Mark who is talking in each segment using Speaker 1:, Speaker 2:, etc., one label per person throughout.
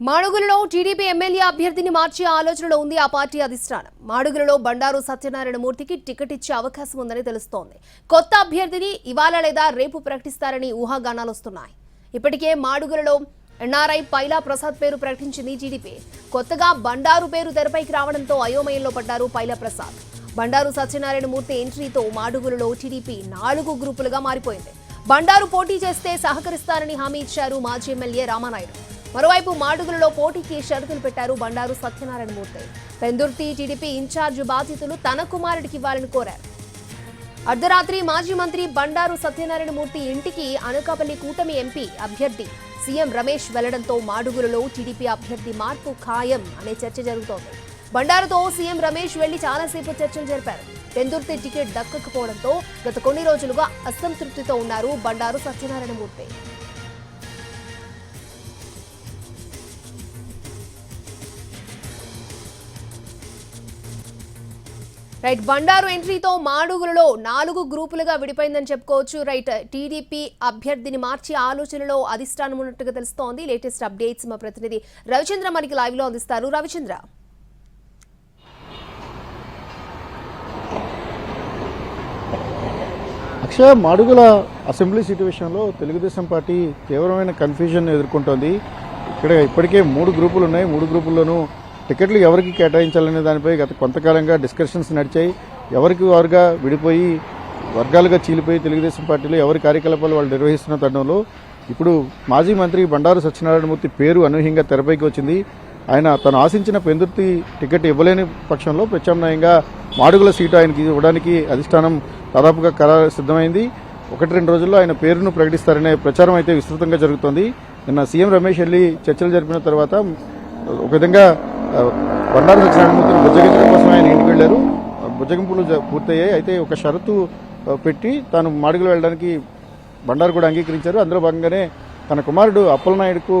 Speaker 1: మాడుగులలో TDP MLA అభ్యర్థిని మార్చే ఆలోచనలో ఉంది ఆ పార్టీ అధిష్టానం. మాడుగులలో బండారు సత్యనారాయణ మూర్తికి టికెట్ ఇచ్చే అవకాశం ఉందని తెలుస్తోంది. కొత్త అభ్యర్థిని ఇవాళ లేదా రేపు ప్రకటిస్తారని ఊహాగానాలు వస్తున్నాయి. ఇప్పటికే మాడుగులలో ఎన్ఆర్ఐ పైలా ప్రసాద్ పేరు ప్రకటించింది టీడీపీ. కొత్తగా బండారు పేరు తెరపైకి రావడంతో అయోమయంలో పడ్డారు పైలా ప్రసాద్. బండారు సత్యనారాయణ మూర్తి ఎంట్రీతో మాడుగులలో టీడీపీ నాలుగు గ్రూపులుగా మారిపోయింది. బండారు పోటీ చేస్తే సహకరిస్తారని హామీ ఇచ్చారు మాజీ ఎమ్మెల్యే రామానాయుడు. మరోవైపు మాడుగులలో పోటీకి షరతులు పెట్టారు బండారు సత్యనారాయణ మూర్తి. పెందుర్తి టీడీపీ ఇన్ఛార్జ్ బాధితులు తన కుమారుడికి ఇవ్వాలని కోరారు. అర్ధరాత్రి మాజీ మంత్రి బండారు సత్యనారాయణ మూర్తి ఇంటికి అనకాపల్లి కూటమి ఎంపీ అభ్యర్థి సీఎం రమేష్ వెళ్ళడంతో మాడుగులలో టీడీపీ అభ్యర్థి మార్పు ఖాయం అనే చర్చ జరుగుతోంది. బండారుతో సీఎం రమేష్ వెళ్ళి చాలాసేపు చర్చలు జరిపారు. పెందుర్తి టికెట్ దక్కకపోవడంతో గత కొన్ని రోజులుగా అసంతృప్తితో ఉన్నారు బండారు సత్యనారాయణ రైట్ బండారు ఎంట్రీతో మాడుగులలో నాలుగు గ్రూపులుగా విడిపోయిందని చెప్పుకోవచ్చు. రైట్ టీడీపీ అభ్యర్థిని మార్చి ఆలోచనలో అధిష్టానం ఉన్నట్టుగా తెలుస్తోంది. లేటెస్ట్ అప్డేట్స్ మా ప్రతినిధి రవిచంద్ర మనకి లైవ్లో అందిస్తారు. రవిచంద్ర.
Speaker 2: అక్షయ మాడుగుల అసెంబ్లీ సీటు విషయంలో తెలుగుదేశం పార్టీ తీవ్రమైన కన్ఫ్యూజన్ ఎదుర్కొంటోంది. ఇక్కడ ఇప్పటికే మూడు గ్రూపులు ఉన్నాయి మూడు గ్రూపుల్లోనూ టికెట్లు ఎవరికి కేటాయించాలనే దానిపై గత కొంతకాలంగా డిస్కషన్స్ నడిచాయి. ఎవరికి వారుగా విడిపోయి వర్గాలుగా చీలిపోయి తెలుగుదేశం పార్టీలో ఎవరి కార్యకలాపాలు వాళ్ళు నిర్వహిస్తున్న తరుణంలో ఇప్పుడు మాజీ మంత్రి బండారు సత్యనారాయణమూర్తి పేరు అనూహ్యంగా తెరపైకి వచ్చింది. ఆయన తను ఆశించిన పెందుర్తి టికెట్ ఇవ్వలేని పక్షంలో ప్రత్యామ్నాయంగా మాడుగుల సీటు ఆయనకి ఇవ్వడానికి అధిష్టానం దాదాపుగా ఖరారు సిద్ధమైంది. ఒకటి రెండు రోజుల్లో ఆయన పేరును ప్రకటిస్తారనే ప్రచారం అయితే విస్తృతంగా జరుగుతోంది. నిన్న సీఎం రమేష్ వెళ్ళి చర్చలు జరిపిన తర్వాత ఒక విధంగా బండారు సత్యనారాయణమూర్తిని బుజ్జగించడం కోసం ఆయన ఇంటికి వెళ్ళారు బుజ్జగింపులు పూర్తయ్యాయి. అయితే ఒక షరతు పెట్టి తాను మాడుగులు వెళ్ళడానికి బండారు కూడా అంగీకరించారు. అందులో భాగంగానే తన కుమారుడు అప్పలనాయుడుకు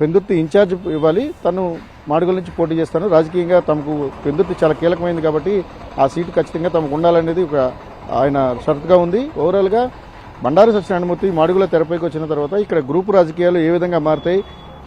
Speaker 2: పెందుర్తి ఇన్ఛార్జ్ ఇవ్వాలి. తను మాడుగుల నుంచి పోటీ చేస్తాను. రాజకీయంగా తమకు పెందుర్తి చాలా కీలకమైంది కాబట్టి ఆ సీటు ఖచ్చితంగా తమకు ఉండాలనేది ఒక ఆయన షరతుగా ఉంది. ఓవరాల్గా బండారు సత్యనారాయణమూర్తి మాడుగుల తెరపైకి వచ్చిన తర్వాత ఇక్కడ గ్రూపు రాజకీయాలు ఏ విధంగా మారుతాయి?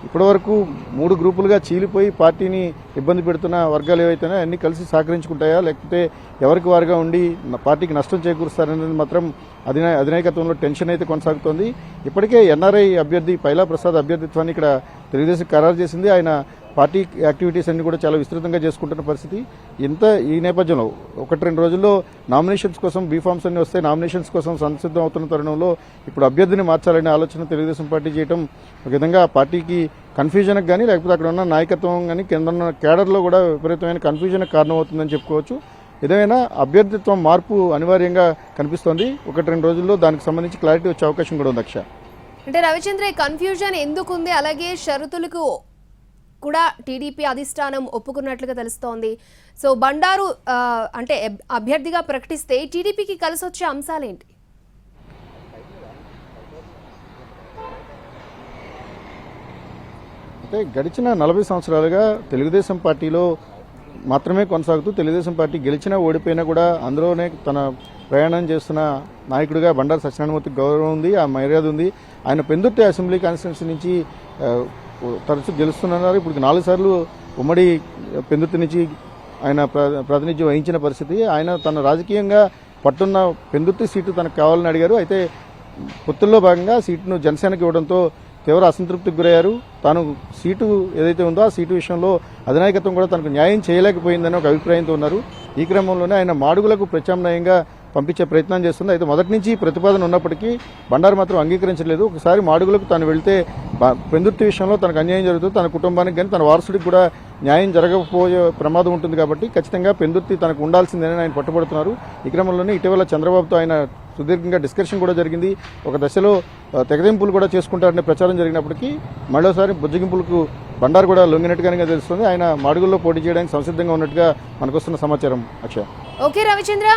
Speaker 2: ఇప్పటివరకు మూడు గ్రూపులుగా చీలిపోయి పార్టీని ఇబ్బంది పెడుతున్న వర్గాలు ఏవైతేనే అన్ని కలిసి సహకరించుకుంటాయా? లేకపోతే ఎవరికి వారుగా ఉండి పార్టీకి నష్టం చేకూరుస్తారనేది మాత్రం అధినా అధినాయకత్వంలో టెన్షన్ అయితే కొనసాగుతోంది. ఇప్పటికే ఎన్ఆర్ఐ అభ్యర్థి పైలా ప్రసాద్ అభ్యర్థిత్వాన్ని ఇక్కడ తెలుగుదేశం ఖరారు చేసింది. ఆయన పార్టీ యాక్టివిటీస్ అన్ని కూడా చాలా విస్తృతంగా చేసుకుంటున్న పరిస్థితి. ఇంత ఈ నేపథ్యంలో ఒకటి రెండు రోజుల్లో నామినేషన్స్ కోసం బీఫామ్స్ అన్ని వస్తే నామినేషన్స్ కోసం సంసిద్ధం అవుతున్న తరుణంలో ఇప్పుడు అభ్యర్థిని మార్చాలనే ఆలోచన తెలుగుదేశం పార్టీ చేయడం ఒక విధంగా పార్టీకి కన్ఫ్యూజన్కి కానీ లేకపోతే అక్కడ ఉన్న నాయకత్వం కానీ కింద ఉన్న కేడర్లో కూడా విపరీతమైన కన్ఫ్యూజన్కి కారణమవుతుందని చెప్పుకోవచ్చు. ఏదైనా అభ్యర్థిత్వం మార్పు అనివార్యంగా కనిపిస్తోంది. ఒకటి రెండు రోజుల్లో దానికి సంబంధించి క్లారిటీ వచ్చే అవకాశం కూడా ఉంది అక్ష
Speaker 1: అంటే రవిచంద్ర కన్ఫ్యూజన్ ఎందుకుంది? అలాగే షరతులకు కూడా టీడీపీ అధిష్టానం ఒప్పుకున్నట్లుగా తెలుస్తోంది. సో బండారు అంటే అభ్యర్థిగా ప్రకటిస్తే టీడీపీకి కలిసి వచ్చే అంశాలేంటి?
Speaker 2: అంటే గడిచిన నలభై సంవత్సరాలుగా తెలుగుదేశం పార్టీలో మాత్రమే కొనసాగుతూ తెలుగుదేశం పార్టీ గెలిచినా ఓడిపోయినా కూడా అందులోనే తన ప్రయాణం చేస్తున్న నాయకుడిగా బండారు సత్యనారాయణమూర్తి గౌరవం ఉంది ఆ మర్యాద ఉంది. ఆయన పెందుర్తి అసెంబ్లీ కాన్స్టిట్యున్సీ నుంచి తరచు గెలుస్తున్నారు ఇప్పుడు నాలుగు సార్లు ఉమ్మడి పెందుతి నుంచి ఆయన ప్ర- ప్రాతినిధ్యం వహించిన పరిస్థితి. ఆయన తన రాజకీయంగా పట్టున్న పెందుతి సీటు తనకు కావాలని అడిగారు. అయితే పొత్తుల్లో భాగంగా సీటును జనసేనకి ఇవ్వడంతో తీవ్ర అసంతృప్తికి గురయ్యారు. తాను సీటు ఏదైతే ఉందో ఆ సీటు విషయంలో అధినాయకత్వం కూడా తనకు న్యాయం చేయలేకపోయిందని ఒక అభిప్రాయంతో ఉన్నారు. ఈ క్రమంలోనే ఆయన మాడుగులకు ప్రత్యామ్నాయంగా పంపించే ప్రయత్నం చేస్తుంది. అయితే మొదటి నుంచి ప్రతిపాదన ఉన్నప్పటికీ బండారు మాత్రం అంగీకరించలేదు. ఒకసారి మాడుగులకు తాను వెళ్తే పెందుర్తి విషయంలో తనకు అన్యాయం జరుగుతుంది. తన కుటుంబానికి కానీ తన వారసుడికి కూడా న్యాయం జరగకపోయే ప్రమాదం ఉంటుంది కాబట్టి ఖచ్చితంగా పెందుర్తి తనకు ఉండాల్సిందేనని ఆయన పట్టుబడుతున్నారు. ఈ క్రమంలోనే ఇటీవల చంద్రబాబుతో ఆయన సుదీర్ఘంగా డిస్కషన్ కూడా జరిగింది. ఒక దశలో తెగదింపులు కూడా చేసుకుంటారనే ప్రచారం జరిగినప్పటికీ మరోసారి బుజ్జగింపులకు బండారు కూడా లొంగినట్టుగానే తెలుస్తుంది. ఆయన మాడుగుల్లో పోటీ చేయడానికి సంసిద్ధంగా ఉన్నట్టుగా మనకొస్తున్న సమాచారం అక్ష
Speaker 1: ఓకే రవిచంద్ర.